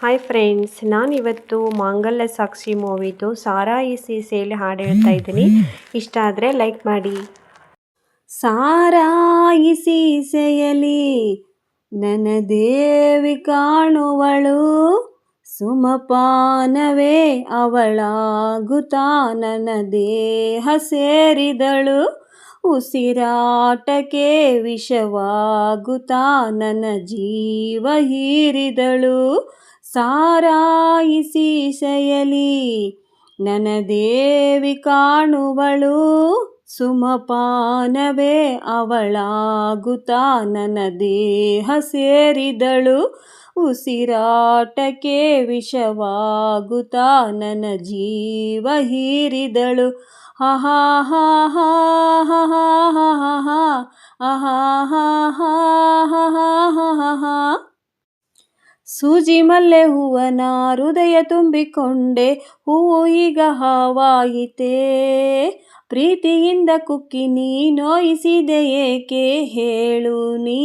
Hi friends ನಾನಿವತ್ತು ಮಾಂಗಲ್ಯ ಸಾಕ್ಷಿ ಮೂವಿದು ಸಾರಾಯಿಸಿ sale ಹಾಡು ಹೇಳ್ತಾ ಇದ್ದೀನಿ. ಇಷ್ಟ ಆದರೆ ಲೈಕ್ ಮಾಡಿ. ಸಾರಾಯಿಸಿ ಸೆಯಲಿ ನನ್ನ ದೇವಿ ಕಾಣುವಳು, ಸುಮಪಾನವೇ ಅವಳಾಗುತ್ತಾ ನನ್ನ ದೇಹ ಸೇರಿದಳು, ಉಸಿರಾಟಕ್ಕೆ ವಿಷವಾಗುತ್ತಾ ನನ್ನ ಜೀವ ಹೀರಿದಳು ಸಾರಾಯಿಸಿ ಶಯಲಿ ನನ ದೇವಿ ಕಾಣುವಳು ಸುಮಪಾನವೇ ಅವಳಾಗುತ್ತಾ ನನ್ನ ದೇಹ ಸೇರಿದಳು ಉಸಿರಾಟಕ್ಕೆ ವಿಷವಾಗುತ್ತಾ ನನ್ನ ಜೀವ ಹೀರಿದಳು ಹಾ ಹಾ ಹಾ ಹಾ ಹಾ ಹಾ ಹಾ ಹಾ ಹಾ ಹಾ ಸೂಜಿ ಮಲ್ಲೆ ಹೂವನ ಹೃದಯ ತುಂಬಿಕೊಂಡೆ, ಹೂವು ಈಗ ಹಾವಾಯಿತೇ. ಪ್ರೀತಿಯಿಂದ ಕುಕ್ಕಿ ನೀ ನೋಯಿಸಿದೆ ಏಕೆ ಹೇಳು ನೀ?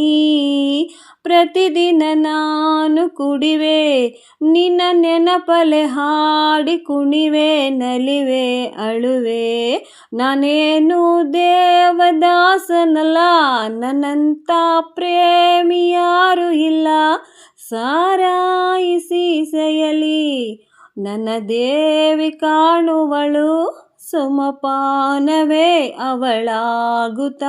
ಪ್ರತಿದಿನ ನಾನು ಕುಡಿವೆ, ನಿನ್ನ ನೆನಪಲೆ ಹಾಡಿ ಕುಣಿವೆ, ನಲಿವೆ, ಅಳುವೆ. ನಾನೇನು ದೇವದಾಸನಲ್ಲ, ನನ್ನಂಥ ಪ್ರೇಮಿಯಾರು ಇಲ್ಲ. ಸಾರಾಯಿಸಿ ಸೆಯಲಿ. ನನ್ನ ದೇವಿ ಕಾಣುವಳು ಸುಮಪಾನವೇ ಅವಳಾಗುತ್ತ.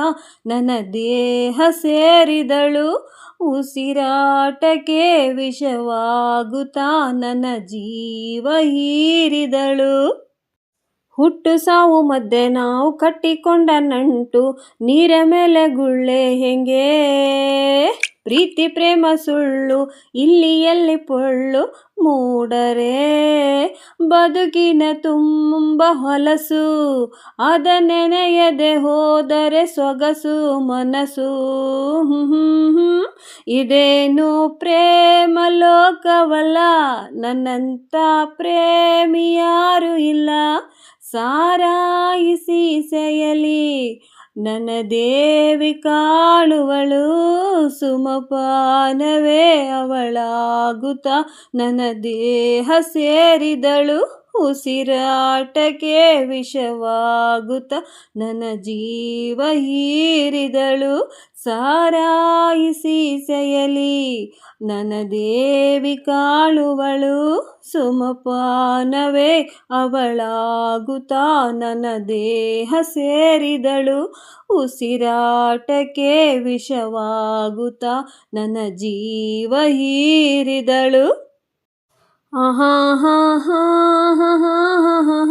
ನನ್ನ ದೇಹ ಸೇರಿದಳು ಉಸಿರಾಟಕ್ಕೆ ವಿಷವಾಗುತ್ತ. ನನ್ನ ಜೀವ ಹೀರಿದಳು. ಹುಟ್ಟು ಸಾವು ಮಧ್ಯೆ ನಾವು ಕಟ್ಟಿಕೊಂಡ ನಂಟು. ನೀರ ಮೇಲೆ ಗುಳ್ಳೆ ಹೆಂಗೆ? ಪ್ರೀತಿ ಪ್ರೇಮ ಸುಳ್ಳು ಇಲ್ಲಿ ಎಲ್ಲಿ ಪೊಳ್ಳು ಮೂಡರೆ. ಬದುಕಿನ ತುಂಬ ಹೊಲಸು, ಅದ ನೆನೆಯದೆ ಹೋದರೆ ಸೊಗಸು ಮನಸ್ಸು ಇದೇನು ಪ್ರೇಮ ಲೋಕವಲ್ಲ, ನನ್ನಂಥ ಪ್ರೇಮಿ ಯಾರು ಇಲ್ಲ. ಸಾರಾಯಿಸಿ ಸೆಯಲಿ. ನನ್ನ ದೇವಿ ಕಾಣುವಳು ಸುಮಪಾನವೇ ಅವಳಾಗುತ್ತ. ನನ್ನ ದೇಹ ಸೇರಿದಳು. ಉಸಿರಾಟಕ್ಕೆ ವಿಷವಾಗುತ್ತ ನನ್ನ ಜೀವ ಹೀರಿದಳು. ಸಾರಾಯಿಸಿ ಸೆಯಲಿ ನನ್ನ ದೇವಿ ಕಾಳುವಳು ಸುಮಪಾನವೇ ಅವಳಾಗುತ್ತಾ ನನ್ನ ದೇಹ ಸೇರಿದಳು. ಉಸಿರಾಟಕ್ಕೆ ವಿಷವಾಗುತ್ತ ನನ್ನ ಜೀವ ಹೀರಿದಳು. 啊哈哈哈哈哈哈哈